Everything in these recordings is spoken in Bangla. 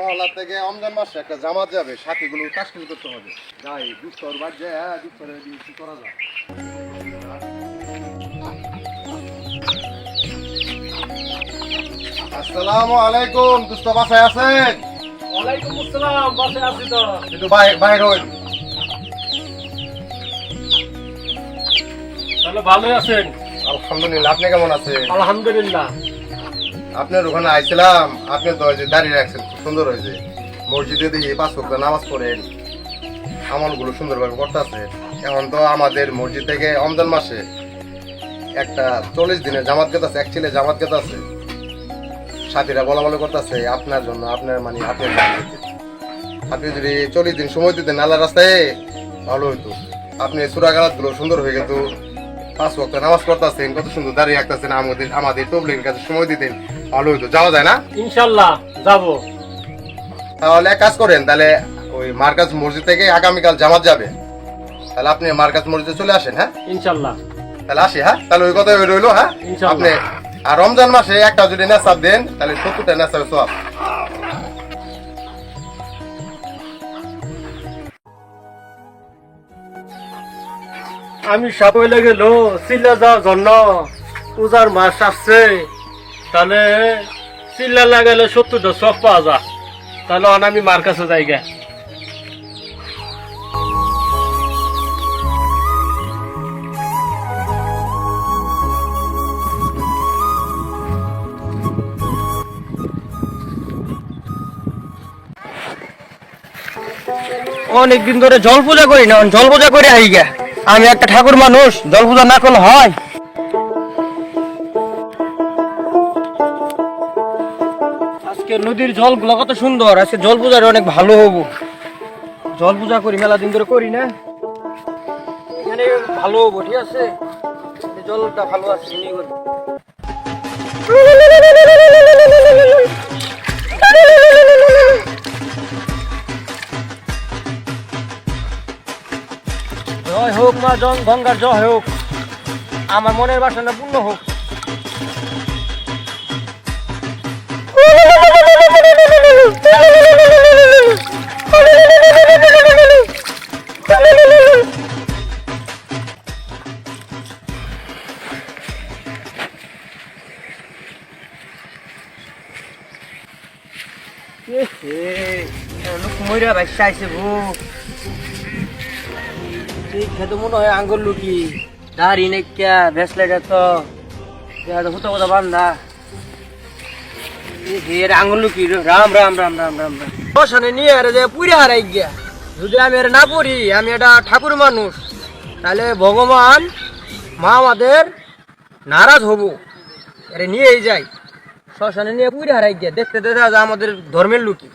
মহল্লা থেকে রমজান মাসে একটা জামাত যাবে সাথীগুলো করতে হবে। যাই দুঃখর বাদ যায় হ্যাঁ দুঃখর কি করা যায়? আসসালামু আলাইকুম দুস্থ বাসায় আছেন? ওয়ালাইকুম আসসালাম বাসে আছি তো। একটু বাইরে বাইরে হইন তাহলে ভালোই আছেন? আলহামদুলিল্লাহ আপনি কেমন আছেন? আলহামদুলিল্লাহ। আপনার ওখানে আইছিলাম আপনি ওই দাঁড়িয়ে রাখছেন। সুন্দর হয়েছে। মসজিদে দিয়ে পাঁচ ওয়াক্ত নামাজ পড়েন। আমলগুলো সুন্দরভাবে করতেছে। এখন তো আমাদের মসজিদ থেকে রমজান মাসে একটা চল্লিশ দিনের জামাত গেত আছে, এক ছেলে জামাত গেত আছে। সাথীরা বলা বলা করতেছে, আপনার জন্য, আপনার মানে আপনার আপনি যদি চল্লিশ দিন সময় দিতেন নালা রাস্তায়, ভালো হইতো। আপনি সুরাগালাতগুলো সুন্দর হয়ে গেত। পাঁচ ওয়াক্ত নামাজ পড়তেছেন, কত সুন্দর দাঁড়িয়ে রাখতেছেন আমাদের আমাদের তবলিগের কাছে সময় দিতেন, ভালো হইতো। যাওয়া যায় না? ইনশাল্লাহ, যাব। তাহলে এক কাজ করেন তাহলে ওই মার্কাজ মসজিদ থেকে আগামীকাল জামাত যাবে। তাহলে আপনি মার্কাজ মসজিদে চলে আসেন হ্যাঁ? ইনশাল্লাহ। তাহলে আসি হ্যাঁ? তাহলে ওই কথা রইল হ্যাঁ? আপনি আর রমজান মাসে একটা যদি নেশাব দেন তাহলে সত্তরটা নেশাবে সব আমি সাপে গেল সিল্লা যাওয়ার জন্য। পূজার মাস আসছে। তাহলে সিল্লা লাগালে সত্তরটা সব পাওয়া যায়। তাহলে অন, আমি মার কাছে যাই গে। অনেকদিন ধরে জল পূজা করি না জল পূজা করে আই গে। আমি একটা ঠাকুর মানুষ, জল পূজা না করলে হয়? নদীর জলগুলো কত সুন্দর, আজকে জল পূজাটা অনেক ভালো হব। জল পূজা করি, মেলা দিন ধরে করি না। এখানে ভালো হব, ঠিক আছে? জলটা ভালো আছে জয় হোক মা জন গঙ্গার জয় হোক। আমার মনের বাসনা পূর্ণ হোক। মনে হয় আঙ্গুল লুকি দাড়ি নেকিয়া ভেসলাইটা তো হুতো কথা বান্ধা রাম রাম রাম রাম রাম রাম। নিয়ে আরে যে পুরে হারাই গিয়া। যদি আমি না পড়ি, আমি এটা ঠাকুর মানুষ, তাহলে ভগবান মা আমাদের নারাজ হব। নিয়েই যাই। শ্মশানে নিয়ে পুরে হারাই গিয়া। দেখতে দেখা যায় আমাদের ধর্মের লুকি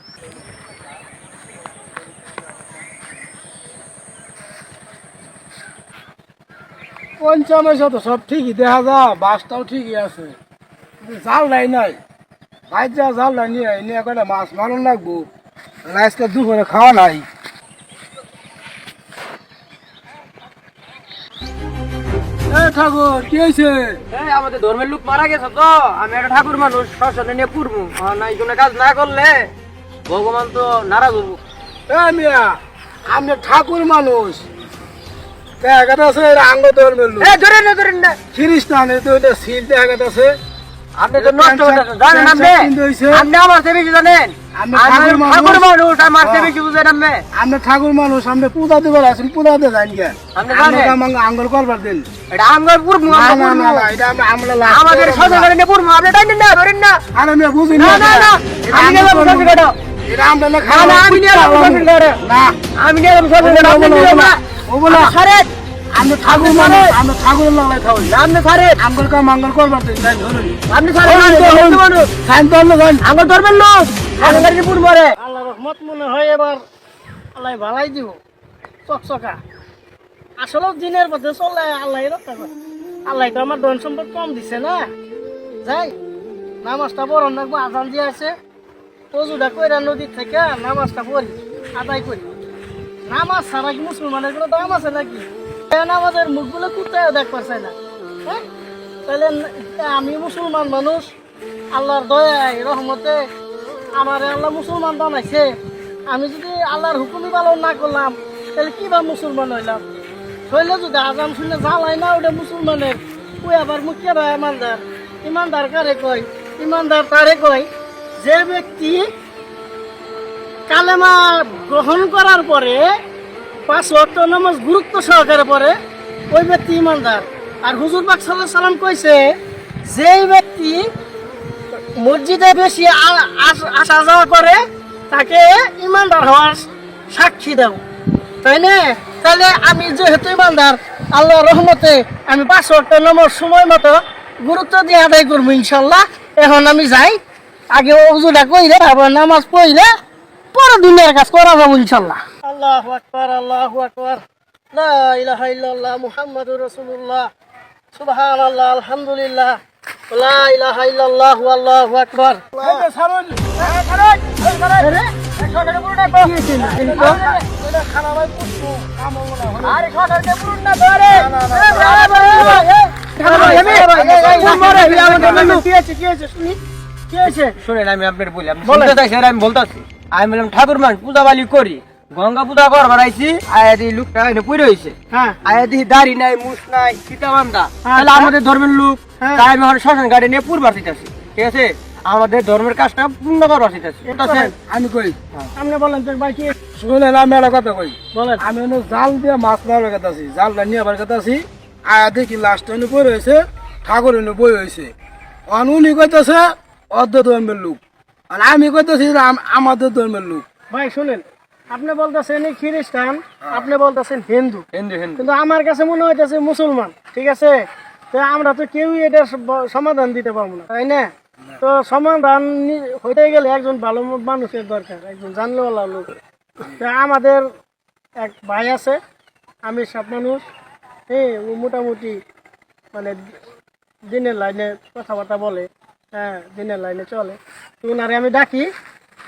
পঞ্চামেশে তো সব ঠিকই, দেখা যা বাসটাও ঠিকই আছে। জাল নাই নাই। বাইর যা জাল নাই নিয়ে নিয়ে কয়টা মাছ মারণ লাগবো। আজকে দুপুরে খাওয়া নাই। ঠাকুর কি হয়েছে আমাদের ধর্মের লোক মারা গেছে তো। আমি একটা ঠাকুর মানুষ শ্মশানে নিয়ে পুরবো। না এই কাজ না করলে ভগবান তো নারাজ হব। এ মিয়া আমি ঠাকুর মানুষ। দেখা গেছে আঙ্গ ধর্মের লোক। এ ধরেন না ধরেন না। খ্রিস্টান তো এটা সিল দেখা গেছে আপনি তো নষ্ট জানেন আপনি। আপনি আমার চেয়ে বেশি জানেন ঠাকুর মানুষ। ঠাকুর আমার চেয়ে হ্যাঁ। বেশি বুঝেন আপনি? আমরা ঠাকুর মানুষ আমরা পূজা দিবার আছেন পূজা দিয়ে যাই গে। আপনি করবার দিন। এটা আমার পুরবো না আমরা না না পুরবো না, এটা আমরা আমরা last আমাদের করব সদা না। করে নিয়ে পুরবো আপনি টাইটেন না ধরেন না। আরে আমি বুঝি না। না না না। এটা আমরা না না না। না। না। না আমরা ঠাকুর মানুষ আমরা ঠাকুর লাগাই খাওয়াই আপনি সারে আঙ্গল কা মাঙ্গল করবার দিন তাই ধরুন। আপনি সারে মানুষ সাইন তো আমরা সাইন আমার ধর্মের লোক আমাদের পুরবো রে আল্লাহ রহমত মনে হয় এবার। আল্লাহ ভালাই দিব। চকচকা। আসলে দিনের পথে চলে আল্লাহ রক্ষা করে। আল্লাহ তো আমার ধন সম্পদ কম দিছে না। যাই নামাজটা বরণ রাখব আজান দিয়ে আছে। তজুটা কইরা নদীর থেকে নামাজটা পড়ি আদায় করি। নামাজ ছাড়া কি মুসলমানের কোনো দাম আছে নাকি? নামাজের মুখগুলো কুত্তায় দেখ পারছে না? হ্যাঁ? তাহলে আমি মুসলমান মানুষ, আল্লাহর দয়ায়, রহমতে আমার আল্লাহ মুসলমান বানাইছে। আমি যদি আল্লাহর হুকুমই পালন না করলাম, তাহলে কিবা মুসলমান হইলাম? হইলে যদি আজাম শুনে জ্বালাই না, ওটা মুসলমানের। ওই আবার মুখিয়া ভাই ইমানদার। ইমানদার কারে কয়? ইমানদার তারে কয়, যে ব্যক্তি কালেমা গ্রহণ করার পরে পাঁচ ওয়াক্ত নামাজ গুরুত্ব সহকারে পড়ে, ওই ব্যক্তি ইমানদার। আর হুজুর পাক সাল্লাহ সাল্লাম কইছে, যেই ব্যক্তি মসজিদে বেশি আস- যাওয়া করে, তাকে ইমানদার হওয়ার সাক্ষী দাও। তাই না? তাহলে আমি যেহেতু ইমানদার আল্লাহ রহমতে আমি পাঁচ ওয়াক্ত নামাজ সময় মতো গুরুত্ব দিয়ে আদায় করব ইনশাল্লাহ এখন আমি যাই। আগে উজুটা কইলে, আবার নামাজ পড়লে পরে দুনিয়ার কাজ করা যাব ইনশাল্লাহ আল্লাহু আকবার আল্লাহু আকবার লা ইলাহা ইল্লাল্লাহ মুহাম্মাদুর রাসূলুল্লাহ সুবহানাল্লাহ আলহামদুলিল্লাহ লা ইলাহা ইল্লাল্লাহ আল্লাহু হয়েছে? শুনেন আমি আপনার বলি আমি বলতাছি আমি বললাম ঠাকুর মান পূজা বালি করি গঙ্গা পূজা করবার আইছি আয়া দি লোকটা এনে পুরে হইছে। হ্যাঁ। আয়া দি দাড়ি নাই মুছ নাই সীতা বান্ধা হ্যাঁ, তাহলে আমাদের ধর্মের লোক হ্যাঁ। তাই আমি এখন শ্মশান গাড়ি নিয়ে পুরবার দিতেছি ঠিক আছে? আমাদের ধর্মের কাজটা পূর্ণ করবার দিতেছি ঠিক আছে আমি কই? আপনি বলেন তো ভাই কি? শুনেন আমি একটা কথা কই। বলেন। আমি জাল দিয়ে মাছ মারার কথা আছি জালটা নিয়ে আবার কথা আছি। আয়া দেখি লাস্ট এনে বই হয়েছে ঠাকুর এনে বই হয়েছে। অন উনি কইতেছে অর্ধ ধর্মের লোক। আর আমি কইতেছি যে আম- আমাদের ধর্মের লোক। ভাই শুনেন আপনি বলতেছেন খ্রিস্টান আপনি বলতেছেন হিন্দু। হিন্দু হিন্দু। কিন্তু আমার কাছে মনে হইতেছে মুসলমান ঠিক আছে? তো আমরা তো কেউই এটা সমাধান দিতে পারব না তাই না? তো সমাধান হইতে গেলে একজন ভালো মানুষের দরকার একজন জানলেওয়ালা লোক। তো আমাদের এক ভাই আছে আমি সব মানুষ। হ্যাঁ ও মোটামুটি মানে দিনের লাইনে কথাবার্তা বলে হ্যাঁ দিনের লাইনে চলে। তো ওনারে আমি ডাকি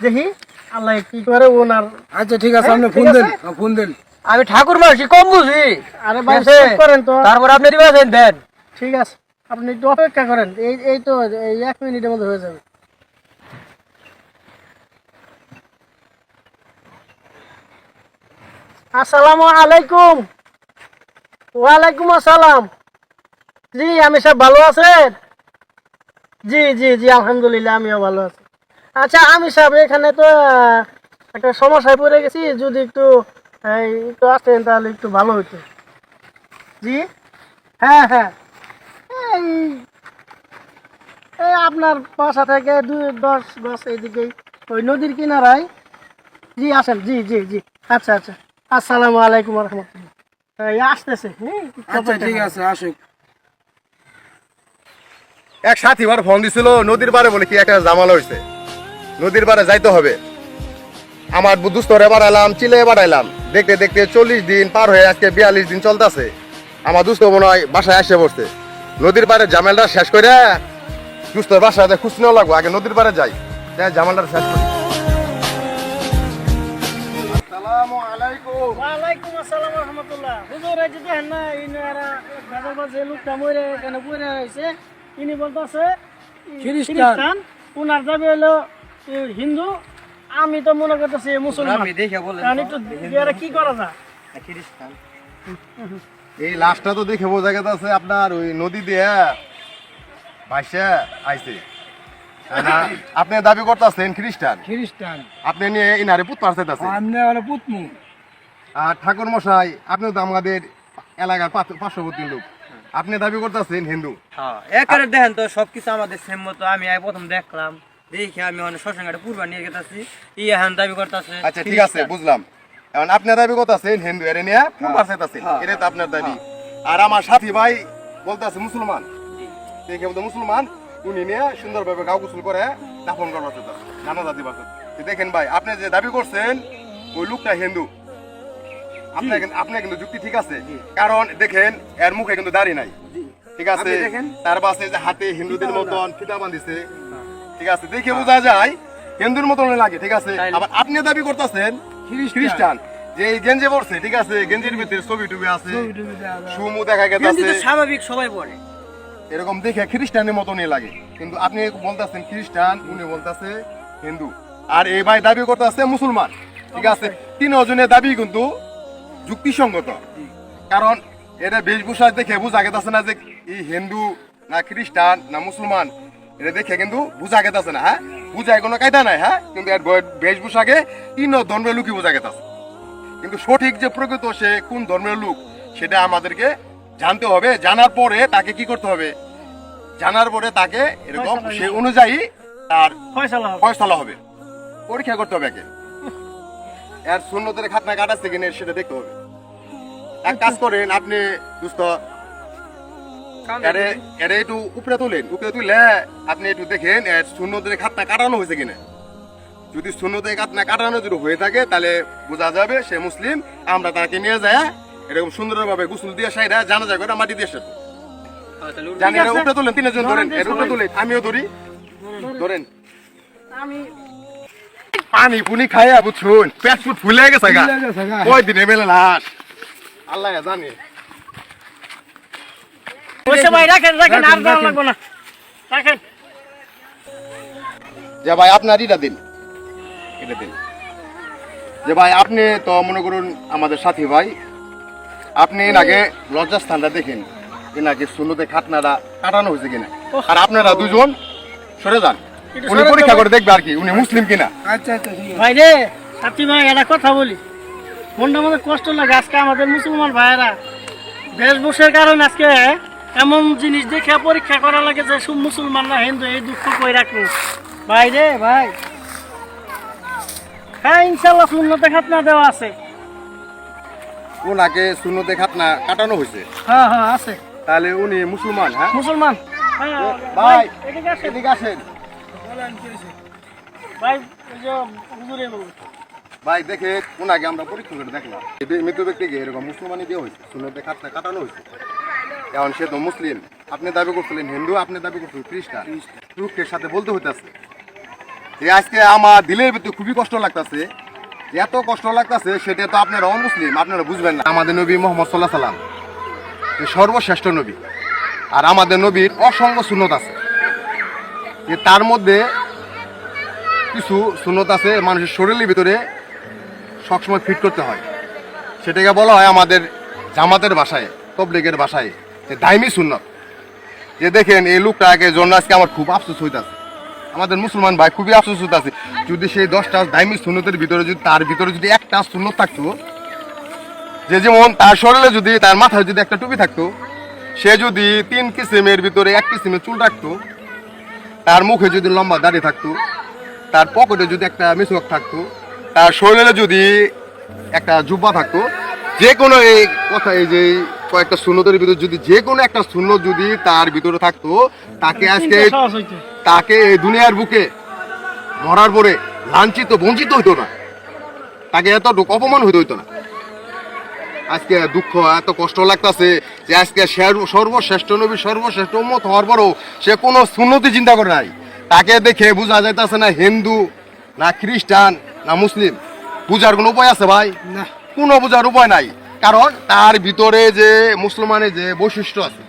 দেখি আল্লাহ কি করে ওনার আচ্ছা ঠিক আছে আপনি হ্যাঁ, ফোন দেন। হ্যাঁ, ফোন দেন। আমি ঠাকুর মাসি কম বুঝি। আরে ভাই করেন তো। তারপর আপনি দিবেন দেন। ঠিক আছে আপনি একটু অপেক্ষা করেন এই এই তো এই এক মিনিটের মধ্যে হয়ে যাবে। আসসালামু আলাইকুম। ওয়ালাইকুম আসসালাম। জি আমি সব ভালো আছেন? জি জি জি আলহামদুলিল্লাহ আমিও ভালো আছি। আচ্ছা আমি সব এখানে তো একটা সমস্যায় পড়ে গেছি। যদি একটু একটু আসতেন তাহলে একটু ভালো হতো জি? হ্যাঁ হ্যাঁ। এই এই আপনার বাসা থেকে দুই দশ দশ এইদিকেই ওই নদীর কিনারায়। জি আসেন। জি জি জি। আচ্ছা আচ্ছা। আসসালামু আলাইকুম রহমতুল্লাহ এই আসতেছে। আচ্ছা ঠিক আছে আসুক। এক সাথী ফোন দিছিল নদীর পারে বলে কি একটা জামাল হয়েছে নদীর পারে যাইতে হবে। আমার দুস্তরে বাড়াইলাম চিলে বাড়াইলাম। দেখতে দেখতে চল্লিশ দিন পার হয়ে আজকে বিয়াল্লিশ দিন চলতেছে। আমার দুস্থ মনে হয় বাসায় আসে পড়ছে। নদীর পারে জামেলটা শেষ করে দুস্তর বাসায় খুশ নেওয়া লাগবো আগে নদীর পারে যাই। যাই জামেলটা শেষ করি। আসসালামু আলাইকুম। ওয়ালাইকুম আসসালাম রহমতুল্লাহ। হুজুর এই যে দেখেন না ইনি এরা গাজার মাঝে লোকটা মরে এখানে পড়ে রয়েছে ইনি বলতেছে খ্রিস্টান। হলো হিন্দু আমি তো মনে করতেছি মুসলমান। আমি দেখে বলেন কারণ একটু এরা কি করা যায়? খ্রিস্টান। এই লাশটা তো দেখে বোঝা গেছে আপনার ওই নদী দিয়ে ভাইসা আইছে। আপনি দাবি করতেছেন খ্রিস্টান? খ্রিস্টান। আপনি নিয়ে ইনারে পুত পারছেন আপনি মানে পুতমু আর ঠাকুর মশাই আপনিও তো আমাদের এলাকার পার্শ্ববর্তী লোক। আপনি দাবি করতেছেন হিন্দু? হ্যাঁ একারে দেখেন তো সবকিছু আমাদের সেম মতো। আমি আই প্রথম দেখলাম। দেখে আমি অনেক শ্মশানঘাটে নিয়ে গেতেছি। ইয়ে হ্যান দাবি করতেছে। আচ্ছা ঠিক আছে বুঝলাম। এখন আপনি দাবি করতেছেন হিন্দু এর নিয়ে এটা তো আপনার দাবি। আর আমার সাথী ভাই বলতেছে মুসলমান? দেখে বলতে মুসলমান? উনি নিয়ে সুন্দরভাবে গাও গোসল করে দাফন করবার নানা জাতি দেখেন ভাই আপনি যে দাবি করছেন ওই লোকটা হিন্দু। আপনার কিন্তু- আপনার কিন্তু যুক্তি ঠিক আছে। কারণ দেখেন এর মুখে কিন্তু দাড়ি নাই। ঠিক আছে। তার পাশে যে হাতে হিন্দুদের মতন ফিতা বাঁধিছে ঠিক আছে দেখে বোঝা যায় হিন্দুর মতন লাগে ঠিক আছে? আবার আপনি দাবি করতেছেন খ্রিস্টান। যে এই গেঞ্জি পড়ছে ঠিক আছে? গেঞ্জির ভিতরে ছবি টুবি আছে সুমু দেখা গেছে। স্বাভাবিক সবাই পড়ে এরকম দেখে খ্রিস্টানের মতনই লাগে। কিন্তু আপনি বলতেছেন খ্রিস্টান উনি বলতেছে হিন্দু। আর এই ভাই দাবি করতে আছে মুসলমান ঠিক আছে? তিনজনের দাবি কিন্তু যুক্তিসঙ্গত। কারণ এটা বেশভূষা দেখে বোঝা গেছে না যে এই হিন্দু না খ্রিস্টান না মুসলমান। এটা দেখে কিন্তু বোঝা গেছে না হ্যাঁ? বুঝায় কোনো কায়দা নাই হ্যাঁ? কিন্তু এর বেশভূষাকে তিন ধর্মের লোকই বোঝা গেছে কিন্তু সঠিক যে প্রকৃত সে কোন ধর্মের লোক সেটা আমাদেরকে জানতে হবে। জানার পরে তাকে কি করতে হবে? জানার পরে তাকে এরকম সে অনুযায়ী তার ফয়সালা হবে। পরীক্ষা করতে হবে একে। এর শূন্যতের খাতনা কাটাচ্ছে কিনা সেটা দেখতে হবে। এক কাজ করেন আপনি দুস্থ এরে এরে একটু উপরে তুলেন উপরে তুলে আপনি একটু দেখেন এর শূন্যতের খাতনা কাটানো হয়েছে কিনা। যদি শূন্যতের খাতনা কাটানো যদি হয়ে থাকে তাহলে বোঝা যাবে সে মুসলিম আমরা তাকে নিয়ে যায় এরকম সুন্দরভাবে গোসল দিয়ে সাইডা জানা যায় করে মাটি দিয়ে সেটা জানি এর উপরে তুলেন তিনজন ধরেন এর উপরে তুলেন আমিও ধরি। ধরেন। আমি পানি পুনি খাইয়া বুঝছুন পেট ফুট ফুলে গেছে গা। কয় দিনে মেলে লাশ আল্লাহ জানে। বসে ভাই রাখেন রাখেন আর রাখেন, লাগবে না। রাখেন। যে ভাই আপনার এটা দিন। এটা দিন। যে ভাই আপনি তো মনে করুন আমাদের সাথী ভাই। আপনি লজ্জাস্থানটা দেখেন। সুন্নতে খাতনাটা কাটানো হয়েছে কিনা। আর আপনারা দুজন সরে যান। উনি পরীক্ষা করে দেখবে আর কি উনি মুসলিম কিনা। আচ্ছা আচ্ছা ভাই রে সাথী ভাই একটা কথা বলি। মনটা মধ্যে কষ্ট লাগে আজকে আমাদের মুসলমান ভাইয়েরা। বেশভূষের কারণে আজকে এমন জিনিস দেখে পরীক্ষা করা লাগে যে সব মুসলমান না হিন্দু এই দুঃখ কই রাখব? ভাই রে ভাই। হ্যাঁ ইনশাল্লাহ শূন্যতে খাতনা দেওয়া আছে। ওনাকে সুন্নতে খাতনা কাটানো হয়েছে হ্যাঁ হ্যাঁ আছে। তাহলে উনি মুসলমান হ্যাঁ? মুসলমান। হ্যাঁ ভাই এদিকে আসেন। এদিকে আসেন। ভাই হুজুরে ভাই দেখে ওনাকে আমরা পরীক্ষা করে দেখলাম। মৃত ব্যক্তিকে এরকম মুসলমানই দেওয়া হয়েছে সুন্নতে খাতনা কাটানো হয়েছে এখন সে তো মুসলিম। আপনি দাবি করছিলেন হিন্দু, আপনি দাবি করছিলেন খ্রিস্টান। তুর্কের সাথে বলতে হইতেছে। যে আজকে আমার দিলের ভিতরে খুবই কষ্ট লাগতেছে। এত কষ্ট লাগতেছে, সেটা তো আপনারা অমুসলিম আপনারা বুঝবেন না। আমাদের নবী মোহাম্মদ সাল্লাহ সাল্লাম সর্বশ্রেষ্ঠ নবী। আর আমাদের নবীর অসংখ্য সুনত আছে। যে তার মধ্যে কিছু সুন্নত আছে, মানুষের শরীরের ভিতরে সবসময় ফিট করতে হয়। সেটাকে বলা হয় আমাদের জামাতের ভাষায় তবলিগের ভাষায় যে দাইমি সুন্নত। যে দেখেন, এই লোকটাকে জন্য আজকে আমার খুব আফসোস হইতাছে। আমাদের মুসলমান ভাই খুবই আফসোস হইতাছে। যদি সেই দশটা দাইমি সুন্নতের ভিতরে যদি, তার ভিতরে যদি একটা সুন্নত থাকতো, যে যেমন তার শরীরে যদি, তার মাথায় যদি একটা টুপি থাকতো, সে যদি তিন কিসিমের ভিতরে এক কিসিমের চুল রাখতো, তার মুখে যদি লম্বা দাড়ি থাকতো, তার পকেটে যদি একটা মিসওয়াক থাকতো, তার শরীরে যদি একটা জুব্বা থাকতো, যে কোনো এই কথা, এই যে কয়েকটা শূন্যতের ভিতরে যদি যে কোনো একটা শূন্য যদি তার ভিতরে থাকতো তাকে আজকে তাকে এই দুনিয়ার বুকে মরার পরে লাঞ্ছিত বঞ্চিত হইতো না। তাকে এত অপমান হইতে হইতো না। আজকে দুঃখ এত কষ্ট লাগতাছে যে আজকে সর্বশ্রেষ্ঠ নবী সর্বশ্রেষ্ঠ উম্মত হওয়ার পরও সে কোনো সুন্নতি চিন্তা করে নাই। তাকে দেখে বোঝা যাইতাছে না হিন্দু না খ্রিস্টান না মুসলিম। বুঝার কোনো উপায় আছে ভাই? না। কোনো বোঝার উপায় নাই। কারণ তার ভিতরে যে মুসলমানের যে বৈশিষ্ট্য আছে,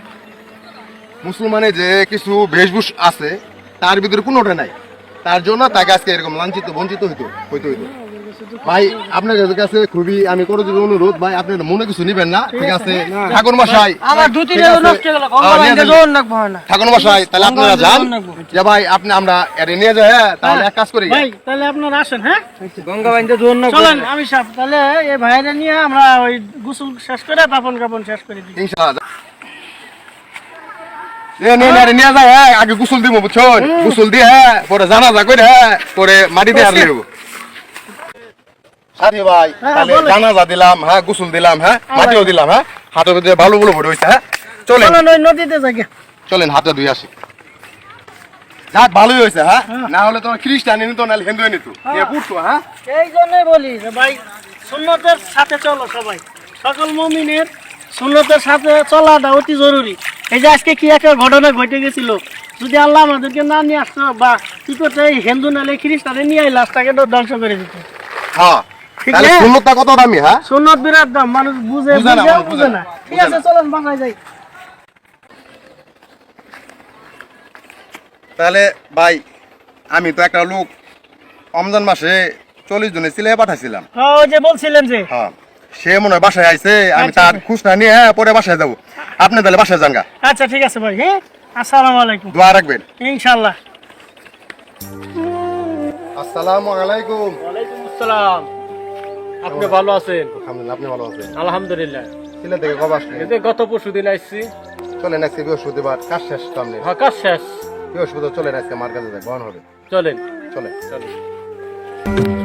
মুসলমানের যে কিছু বেশভূষ আছে, তার ভিতরে কোনোটা নাই। তার জন্য তাকে আজকে এরকম লাঞ্ছিত, বঞ্চিত হইতো হইতে হইতো। ভাই আপনাদের কাছে খুবই আমি করে দেবো অনুরোধ ভাই আপনার মনে কিছু নিবেন না ঠিক আছে? ঠাকুর মশাই আমার দুটি নষ্ট হয়ে গেল ঠাকুর মশাই তাহলে আপনারা যান। যে ভাই আপনি আমরা এর নিয়ে যাই হ্যাঁ তাহলে এক কাজ করি। ভাই তাহলে আপনারা আসেন হ্যাঁ? গঙ্গা বাইন্দে জোর না চলেন আমি সাপ তাহলে এই ভাইরা নিয়ে আমরা ওই গোসল শেষ করে দাপন কাপন শেষ করে দিই। ইনশাআল্লাহ। নিয়ে নিয়ে নিয়ে যায় হ্যাঁ আগে গোসল দিব বুঝছেন? গোসল দিয়ে হ্যাঁ পরে জানাজা করে হ্যাঁ পরে মাটি দিয়ে আনলে সাথী ভাই হ্যাঁ, তাহলে জানাজা দিলাম হ্যাঁ গোসল দিলাম হ্যাঁ মাটিও দিলাম হ্যাঁ ভিতরে ভালো ভালো ভরে হয়েছে হ্যাঁ চলেন। নদীতে চলেন হাতে ধুই আসি। যাক ভালোই হয়েছে হ্যাঁ হ্যাঁ। না হলে তোমার খ্রিস্টান নিত নাহলে হিন্দু নিত হ্যাঁ। হ্যাঁ। এই জন্যই বলি যে ভাই সুন্নতের সাথে চলো সবাই। সকল মমিনের সুন্নতের সাথে চলাটা অতি জরুরি। এই যে আজকে কি একটা ঘটনা ঘটে গেছিল যদি আল্লাহ আমাদেরকে না নিয়ে আসতো বা কি করতে হিন্দু নালে খ্রিস্টানে নিয়ে তো ধ্বংস করে দিত। হ্যাঁ। তাহলে? সুন্নতটা কত দামি হ্যাঁ? সুন্নত বিরাট দাম মানুষ বুঝে বুঝে না, বুঝেও বুঝে বুঝে না। না। ঠিক আছে না। চলেন বাসায় যাই। তাহলে ভাই আমি তো একটা লোক রমজান মাসে চল্লিশ জনে সিলে পাঠাইছিলাম। ওই যে বলছিলেন যে। হ্যাঁ সে মনে হয় বাসায় আইছে আমি তার আচ্ছা। খুশ না নিয়ে হ্যাঁ পরে বাসায় যাব। আপনি তাহলে বাসায় যান আচ্ছা ঠিক আছে ভাই হ্যাঁ? আসসালামু আলাইকুম। দোয়া রাখবেন। ইনশাল্লাহ আসসালামু আলাইকুম। ওয়ালাইকুম আসসালাম। আপনি ভালো আছেন? আলহামদুলিল্লাহ আপনি ভালো আছেন? আলহামদুলিল্লাহ। সিলেট থেকে কবে আসলেন? এই যে গত পরশু দিন আসছি চলেন আজকে বৃহস্পতিবার কাজ শেষ সামনে কাজ শেষ। বৃহস্পতিবার চলেন আজকে আমার কাছে যাই হবে। চলেন। চলেন। চলেন।